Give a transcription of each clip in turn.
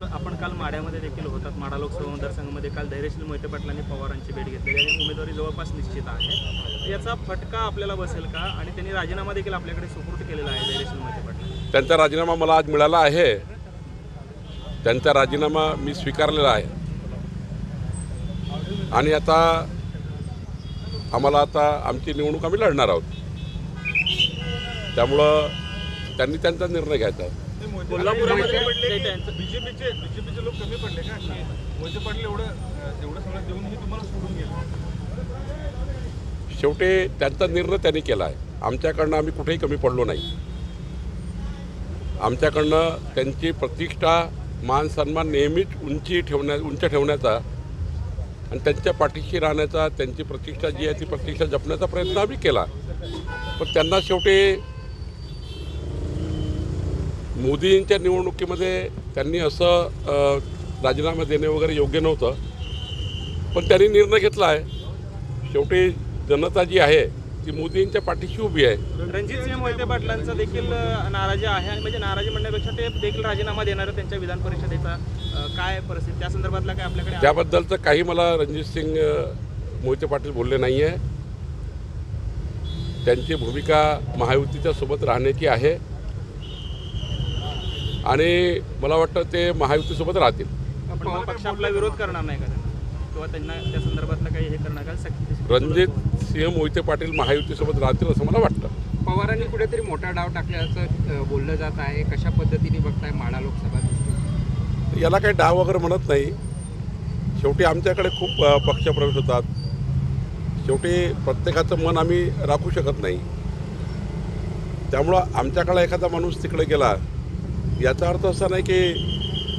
आपण काल माड्यामध्ये देखील होतात. माडा लोकसभा मतदारसंघामध्ये काल धैर्यशील मोहिते पाटलांनी पवारांची भेट घेतली आणि उमेदवारी जवळपास निश्चित आहे. याचा फटका आपल्याला बसेल का? आणि त्यांनी राजीनामा देखील आपल्याकडे सुपूर्द केलेला आहे धैर्यशील मोहिते पाटलांनी. त्यांचा राजीनामा मला आज मिळाला आहे. त्यांचा राजीनामा मी स्वीकारलेला आहे. आणि आता आम्हाला आता आमची निवडणूक आम्ही लढणार आहोत. त्यामुळं त्यांनी त्यांचा निर्णय घ्यायचा आहे. कोल्हापुरामध्ये त्यांचं- बीजेपीचे बीजेपीचे लोक कमी पडले का? की मोहिते पाटील एवढं एवढं सगळं देऊनही तुम्हाला सोडून गेलं. शेवटी त्यांचा निर्णय त्यांनी केला आहे. आमच्याकडनं आम्ही कुठेही कमी पडलो नाही. आमच्याकडनं त्यांची प्रतिष्ठा मान सन्मान नेहमीच उंची ठेवण्या उंच ठेवण्याचा आणि त्यांच्या पाठीशी राहण्याचा त्यांची प्रतिष्ठा जी आहे ती प्रतिष्ठा जपण्याचा प्रयत्न आम्ही केला. पण त्यांना शेवटी मोदींच्या निवडणुकीमध्ये त्यांनी असं राजीनामा देणे वगैरे योग्य नव्हतं. पण त्यांनी निर्णय घेतला आहे. शेवटी जनता जी आहे ती मोदींच्या पाठीशी उभी आहे. रणजित सिंह मोहिते पाटलांचा देखील नाराजी आहे आणि म्हणजे नाराजी म्हणण्यापेक्षा ते देखील राजीनामा देणार त्यांच्या विधान परिषदेचा काय परिस्थिती त्या संदर्भातला काय आपल्याकडे? त्याबद्दलचं काही मला रणजित सिंग मोहिते पाटील बोलले नाही आहे त्यांची भूमिका महायुतीच्या सोबत राहण्याची आहे. आणि मला वाटतं ते महायुतीसोबत राहतील. आपला विरोध करणार नाही का? त्यांना किंवा त्यांना त्या संदर्भातलं काही हे करणार रणजित सिंह मोहिते पाटील महायुतीसोबत राहतील असं मला वाटतं. पवारांनी कुठेतरी मोठा डाव टाकल्याचं बोललं जात आहे. कशा पद्धतीने बघताय माडा लोकसभा याला काही डाव वगैरे म्हणत नाही. शेवटी आमच्याकडे खूप पक्षप्रवेश होतात. शेवटी प्रत्येकाचं मन आम्ही राखू शकत नाही. त्यामुळं आमच्याकडे एखादा माणूस तिकडे गेला याचा अर्थ असा नाही की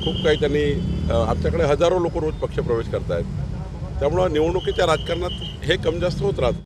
खूप काही त्यांनी आमच्याकडे हजारो लोक रोज पक्षप्रवेश करत आहेत त्यामुळं निवडणुकीच्या राजकारणात हे कमी जास्त होत राहतं.